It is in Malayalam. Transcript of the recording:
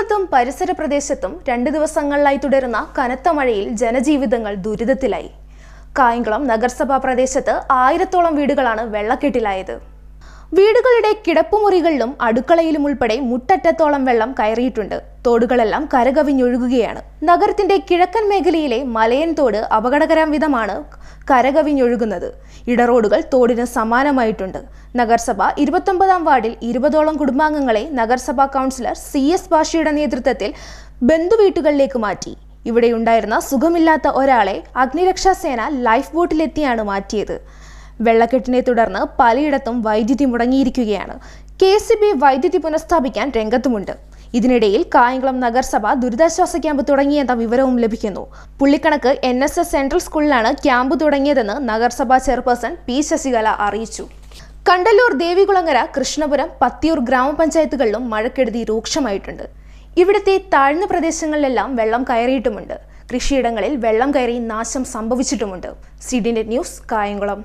കായംകുളത്തും പരിസര പ്രദേശത്തും രണ്ട് ദിവസങ്ങളിലായി തുടരുന്ന കനത്ത മഴയിൽ ജനജീവിതങ്ങൾ ദുരിതത്തിലായി. കായംകുളം നഗരസഭാ പ്രദേശത്ത് ആയിരത്തോളം വീടുകളാണ് വെള്ളക്കെട്ടിലായത്. വീടുകളുടെ കിടപ്പുമുറികളിലും അടുക്കളയിലും ഉൾപ്പെടെ മുട്ടറ്റത്തോളം വെള്ളം കയറിയിട്ടുണ്ട്. തോടുകളെല്ലാം കരകവിഞ്ഞൊഴുകുകയാണ്. നഗരത്തിന്റെ കിഴക്കൻ മേഖലയിലെ മലയൻ തോട് അപകടകരം വിധമാണ് കരകവിഞ്ഞൊഴുകുന്നത്. ഇടറോഡുകൾ തോടിന് സമാനമായിട്ടുണ്ട്. നഗരസഭ ഇരുപത്തൊമ്പതാം വാർഡിൽ ഇരുപതോളം കുടുംബാംഗങ്ങളെ നഗരസഭാ കൗൺസിലർ സി എസ് ഭാഷയുടെ നേതൃത്വത്തിൽ ബന്ധുവീട്ടുകളിലേക്ക് മാറ്റി. ഇവിടെയുണ്ടായിരുന്ന സുഖമില്ലാത്ത ഒരാളെ അഗ്നിരക്ഷാസേന ലൈഫ് ബോട്ടിലെത്തിയാണ് മാറ്റിയത്. വെള്ളക്കെട്ടിനെ തുടർന്ന് പലയിടത്തും വൈദ്യുതി മുടങ്ങിയിരിക്കുകയാണ്. കെ സി ബി വൈദ്യുതി പുനഃസ്ഥാപിക്കാൻ രംഗത്തുമുണ്ട്. ഇതിനിടയിൽ കായംകുളം നഗരസഭ ദുരിതാശ്വാസ ക്യാമ്പ് തുടങ്ങിയെന്ന വിവരവും ലഭിക്കുന്നു. പുള്ളിക്കണക്ക് എൻ എസ് എസ് സെൻട്രൽ സ്കൂളിലാണ് ക്യാമ്പ് തുടങ്ങിയതെന്ന് നഗരസഭാ ചെയർപേഴ്സൺ പി ശശികല അറിയിച്ചു. കണ്ടല്ലൂർ ദേവികുളങ്ങര കൃഷ്ണപുരം പത്തിയൂർ ഗ്രാമപഞ്ചായത്തുകളിലും മഴക്കെടുതി രൂക്ഷമായിട്ടുണ്ട്. ഇവിടുത്തെ താഴ്ന്ന പ്രദേശങ്ങളിലെല്ലാം വെള്ളം കയറിയിട്ടുമുണ്ട്. കൃഷിയിടങ്ങളിൽ വെള്ളം കയറി നാശം സംഭവിച്ചിട്ടുമുണ്ട്. സിഡിനെറ്റ് ന്യൂസ് കായംകുളം.